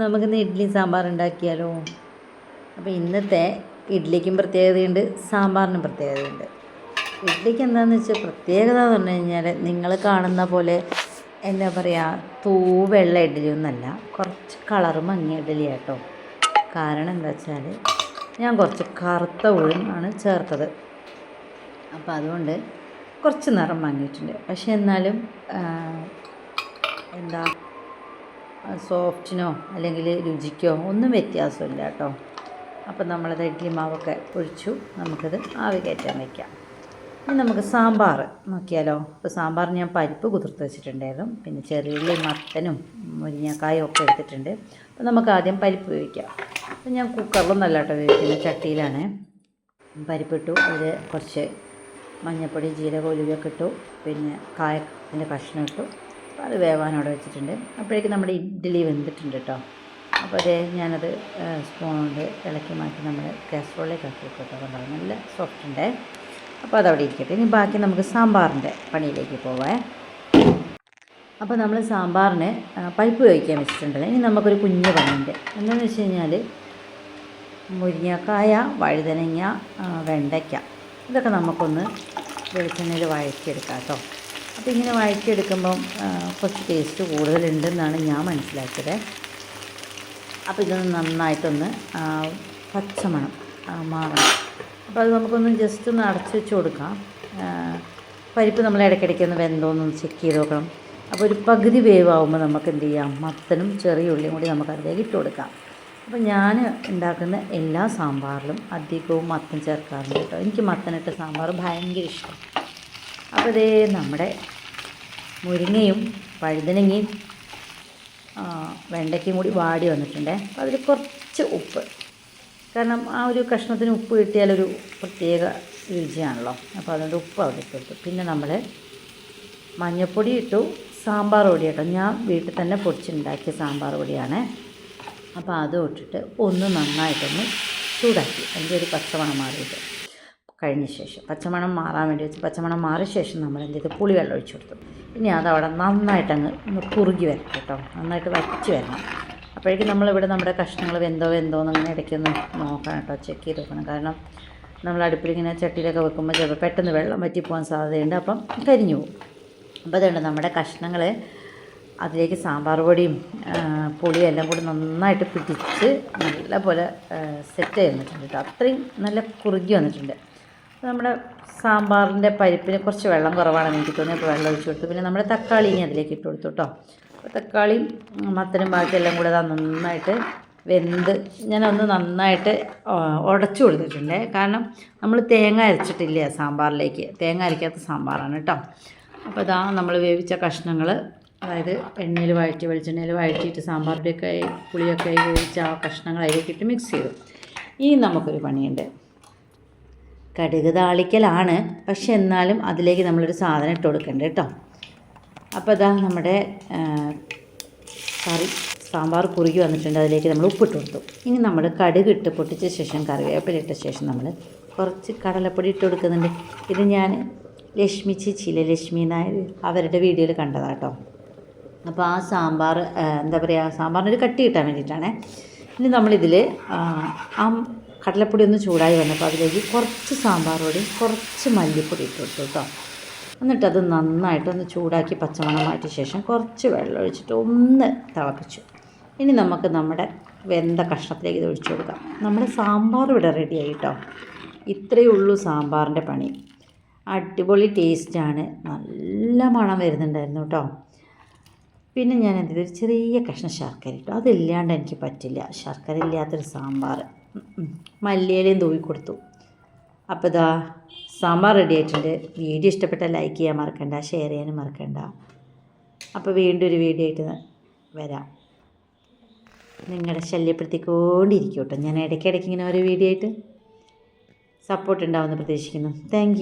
നമുക്കിന്ന് ഇഡ്ഡലി സാമ്പാർ ഉണ്ടാക്കിയാലോ? അപ്പോൾ ഇന്നത്തെ ഇഡ്ഡലിക്കും പ്രത്യേകതയുണ്ട് സാമ്പാറിനും പ്രത്യേകതയുണ്ട്. ഇഡ്ഡലിക്ക് എന്താണെന്ന് വെച്ചാൽ പ്രത്യേകത എന്ന് പറഞ്ഞു കഴിഞ്ഞാൽ നിങ്ങൾ കാണുന്ന പോലെ എന്താ പറയുക തൂവെള്ള ഇഡ്ഡലി ഒന്നല്ല കുറച്ച് കളർ മങ്ങിയ ഇഡ്ഡലി കേട്ടോ കാരണം എന്താ വെച്ചാൽ ഞാൻ കുറച്ച് കറുത്ത ഉഴും ആണ് ചേർത്തത്. അപ്പോൾ അതുകൊണ്ട് കുറച്ച് നിറം വാങ്ങിയിട്ടുണ്ട് പക്ഷേ എന്നാലും എന്താ സോഫ്റ്റിനോ അല്ലെങ്കിൽ രുചിക്കോ ഒന്നും വ്യത്യാസമില്ല കേട്ടോ. അപ്പം നമ്മളത് ഇഡ്ഡലി മാവൊക്കെ ഒഴിച്ചു നമുക്കത് ആവി കയറ്റാൻ വയ്ക്കാം ഇനി നമുക്ക് സാമ്പാർ നോക്കിയാലോ. ഇപ്പോൾ സാമ്പാർ ഞാൻ പരിപ്പ് കുതിർത്ത് വെച്ചിട്ടുണ്ടായിരുന്നു. പിന്നെ ചെറിയുള്ളി മത്തനും മുരിങ്ങക്കായും ഒക്കെ എടുത്തിട്ടുണ്ട്. അപ്പോൾ നമുക്ക് ആദ്യം പരിപ്പ് വേവിക്കാം. അപ്പോൾ ഞാൻ കുക്കറിലൊന്നല്ല കേട്ടോ വേവിക്കുന്നത് ചട്ടിയിലാണ്. പരിപ്പിട്ടു അതിൽ കുറച്ച് മഞ്ഞൾപ്പൊടി ജീരകോലിയൊക്കെ ഇട്ടു. പിന്നെ കായത്തിന്റെ കഷ്ണം ഇട്ടു. അപ്പോൾ അത് വേവാനോടെ വെച്ചിട്ടുണ്ട്. അപ്പോഴേക്കും നമ്മുടെ ഇഡ്ഡലി വെന്തിട്ടുണ്ട് കേട്ടോ അപ്പോൾ അതേ ഞാനത് സ്പൂൺ കൊണ്ട് ഇളക്കി മാറ്റി നമ്മൾ കാസറോളിലേക്ക് ആക്കി വെക്കും കേട്ടോ കണ്ടോ? നല്ല സോഫ്റ്റ് ഉണ്ട്. അപ്പോൾ അതവിടെ ഇരിക്കട്ടെ. ഇനി ബാക്കി നമുക്ക് സാമ്പാറിന്റെ പണിയിലേക്ക് പോവാം. അപ്പോൾ നമ്മൾ സാമ്പാറിന് പൈപ്പ് കഴിക്കാൻ വെച്ചിട്ടുണ്ടല്ലോ. ഇനി നമുക്കൊരു കുഞ്ഞ് പണിയുണ്ട്. എന്താണെന്ന് വെച്ച് കഴിഞ്ഞാൽ മുരിങ്ങക്കായ വഴുതനങ്ങ വെണ്ടയ്ക്ക. ഇതൊക്കെ നമുക്കൊന്ന് വെളിച്ചെണ്ണയിൽ വഴറ്റിയെടുക്കാം കേട്ടോ അപ്പോൾ ഇങ്ങനെ വഴറ്റിയെടുക്കുമ്പം കുറച്ച് ടേസ്റ്റ് കൂടുതലുണ്ടെന്നാണ് ഞാൻ മനസ്സിലാക്കിയത്. അപ്പോൾ ഇതൊന്ന് നന്നായിട്ടൊന്ന് പച്ചമണം മാറണം. അപ്പോൾ അത് നമുക്കൊന്ന് ജസ്റ്റ് ഒന്ന് അടച്ചു വെച്ച് കൊടുക്കാം. പരിപ്പ് നമ്മൾ ഇടയ്ക്കിടയ്ക്ക് ഒന്ന് വെന്തോന്നൊന്ന് ചെക്ക് ചെയ്ത് നോക്കണം. അപ്പോൾ ഒരു പകുതി വേവാകുമ്പോൾ നമുക്ക് എന്ത് ചെയ്യാം? മത്തനും ചെറിയ ഉള്ളിയും കൂടി നമുക്ക് അതിലേക്ക് ഇട്ട് കൊടുക്കാം. അപ്പോൾ ഞാൻ ഉണ്ടാക്കുന്ന എല്ലാ സാമ്പാറിലും അധികവും മത്തൻ ചേർക്കാറുണ്ട് കേട്ടോ. എനിക്ക് മത്തനിട്ട സാമ്പാർ ഭയങ്കര ഇഷ്ടം. അപ്പോൾ ഇതേ നമ്മുടെ മുരിങ്ങയും വഴുതനങ്ങയും ആ, വെണ്ടയ്ക്കയും കൂടി വാടി വന്നിട്ടുണ്ട്. അപ്പോൾ അതിൽ കുറച്ച് ഉപ്പ്. കാരണം ആ ഒരു കഷ്ണത്തിന് ഉപ്പ് കിട്ടിയാലൊരു പ്രത്യേക രുചിയാണല്ലോ. അപ്പോൾ അതുകൊണ്ട് ഉപ്പ് അവിടെ ഇട്ട് പിന്നെ നമ്മൾ മഞ്ഞൾപ്പൊടി ഇട്ടു സാമ്പാർ പൊടി ഇട്ടു ഞാൻ വീട്ടിൽ തന്നെ പൊടിച്ചുണ്ടാക്കിയ സാമ്പാർ പൊടിയാണ്. അപ്പോൾ അതും ഇട്ടിട്ട് ഒന്ന് നന്നായിട്ടൊന്ന് ചൂടാക്കി. അതിന്റെ ഒരു പച്ചമണം മാറിയിട്ട്. കഴിഞ്ഞ ശേഷം. പച്ചമണം മാറാൻ വേണ്ടി വെച്ച് പച്ചമണം മാറിയ ശേഷം നമ്മൾ എന്ത് ചെയ്തു? പുളിവെള്ളം ഒഴിച്ചു കൊടുത്തു. ഇനി അതവിടെ നന്നായിട്ടങ്ങ് ഒന്ന് കുറുകി വരണം കേട്ടോ. നന്നായിട്ട് വറ്റി വരണം. അപ്പോഴേക്കും നമ്മളിവിടെ നമ്മുടെ കഷ്ണങ്ങൾ വെന്തോ വെന്തോ എന്നിങ്ങനെ ഇടയ്ക്ക് ഇടയ്ക്കൊന്ന് നോക്കണം കേട്ടോ. ചെക്ക് ചെയ്ത് നോക്കണം കാരണം നമ്മൾ അടുപ്പിലിങ്ങനെ ചട്ടിയിലൊക്കെ വെക്കുമ്പോൾ ചിലപ്പോൾ പെട്ടെന്ന് വെള്ളം വറ്റിപ്പോകാൻ സാധ്യതയുണ്ട്. അപ്പം കരിഞ്ഞു പോകും. അപ്പോൾ അതുകൊണ്ട് നമ്മുടെ കഷ്ണങ്ങൾ അതിലേക്ക് സാമ്പാർ പൊടിയും പൊടിയും എല്ലാം കൂടി നന്നായിട്ട് പിടിച്ച് നല്ലപോലെ സെറ്റ് ചെയ്തിട്ടുണ്ട് കേട്ടോ. അത്രയും നല്ല കുറുകി വന്നിട്ടുണ്ട്. നമ്മുടെ സാമ്പാറിന്റെ പരിപ്പിന് കുറച്ച് വെള്ളം കുറവാണെന്ന് എനിക്ക് തോന്നി അപ്പോൾ വെള്ളം ഒഴിച്ച് കൊടുത്തു. പിന്നെ നമ്മുടെ തക്കാളി ഇനി അതിലേക്ക് ഇട്ട് കൊടുത്തു കേട്ടോ. അപ്പോൾ തക്കാളിയും മത്തനും ബാക്കി എല്ലാം കൂടെ നന്നായിട്ട് വെന്ത് ഞാനൊന്ന് നന്നായിട്ട് ഉടച്ചു കൊടുത്തിട്ടുണ്ട്. കാരണം നമ്മൾ തേങ്ങ അരച്ചിട്ടില്ല സാമ്പാറിലേക്ക്? തേങ്ങ അരയ്ക്കാത്ത സാമ്പാറാണ് കേട്ടോ. അപ്പോൾ ഇതാ നമ്മൾ വേവിച്ച കഷ്ണങ്ങൾ അതായത് എണ്ണയിൽ വഴറ്റി വെളിച്ചെണ്ണയിൽ വഴറ്റിയിട്ട് സാമ്പാറിന്റെയൊക്കെ പുളിയൊക്കെ വേവിച്ച ആ കഷ്ണങ്ങൾ അതിലേക്ക് ഇട്ട് മിക്സ് ചെയ്തു. ഇനി നമുക്കൊരു പണിയുണ്ട്. കടുക് താളിക്കലാണ്. പക്ഷെ എന്നാലും അതിലേക്ക് നമ്മളൊരു സാധനം ഇട്ട് കൊടുക്കണ്ട കേട്ടോ അപ്പോൾ ഇതാ നമ്മുടെ കറി സാമ്പാർ കുറുകി വന്നിട്ടുണ്ട്. അതിലേക്ക് നമ്മൾ ഉപ്പിട്ട് കൊടുത്തു. ഇനി നമ്മൾ കടുക് ഇട്ട് പൊട്ടിച്ച ശേഷം കറിവേപ്പില ഇട്ട ശേഷം നമ്മൾ കുറച്ച് കടലപ്പൊടി ഇട്ട് കൊടുക്കുന്നുണ്ട്. ഇത് ഞാൻ ലക്ഷ്മി ചേച്ചിയിലെ ലക്ഷ്മി നായർ അവരുടെ വീഡിയോയിൽ കണ്ടതാണ് കേട്ടോ അപ്പോൾ ആ സാമ്പാർ എന്താ പറയുക സാമ്പാറിനൊരു കട്ടി കിട്ടാൻ വേണ്ടിയിട്ടാണ്. ഇനി നമ്മളിതിൽ ആ കടലപ്പൊടി ഒന്ന് ചൂടായി വന്നപ്പോൾ അതിലേക്ക് കുറച്ച് സാമ്പാർ പൊടി കുറച്ച് മല്ലിപ്പൊടി ഇട്ട് കൊടുത്തു കേട്ടോ എന്നിട്ട് അത് നന്നായിട്ടൊന്ന് ചൂടാക്കി പച്ചമണം മാറ്റിയ ശേഷം കുറച്ച് വെള്ളം ഒഴിച്ചിട്ട് ഒന്ന് തിളപ്പിച്ചു. ഇനി നമുക്ക് നമ്മുടെ വെന്ത കഷ്ണത്തിലേക്ക് ഇത് ഒഴിച്ചു കൊടുക്കാം. നമ്മുടെ സാമ്പാർ ഇവിടെ റെഡിയായി കേട്ടോ ഇത്രയേ ഉള്ളൂ സാമ്പാറിന്റെ പണി. അടിപൊളി ടേസ്റ്റാണ് നല്ല മണം വരുന്നുണ്ടായിരുന്നു കേട്ടോ പിന്നെ ഞാൻ എന്ത് ചെയ്തു ചെറിയ കഷ്ണം ശർക്കര ഇട്ടു. അതില്ലാണ്ട് എനിക്ക് പറ്റില്ല. ശർക്കര ഇല്ലാത്തൊരു സാമ്പാർ. മല്ലിയിലയും തൂവി കൊടുത്തു. അപ്പോൾ ഇതാ സാമ്പാർ റെഡി ആയിട്ടുണ്ട്. വീഡിയോ ഇഷ്ടപ്പെട്ട ലൈക്ക് ചെയ്യാൻ മറക്കണ്ട ഷെയർ ചെയ്യാനും മറക്കണ്ട. അപ്പോൾ വീണ്ടും ഒരു വീഡിയോ ആയിട്ട് വരാം. നിങ്ങളുടെ ശല്യപ്പെടുത്തിക്കൊണ്ടിരിക്കും കേട്ടോ. ഞാൻ ഇടയ്ക്കിടയ്ക്ക് ഇങ്ങനെ ഒരു വീഡിയോ ആയിട്ട് സപ്പോർട്ട് ഉണ്ടാവുമെന്ന് പ്രതീക്ഷിക്കുന്നു. താങ്ക്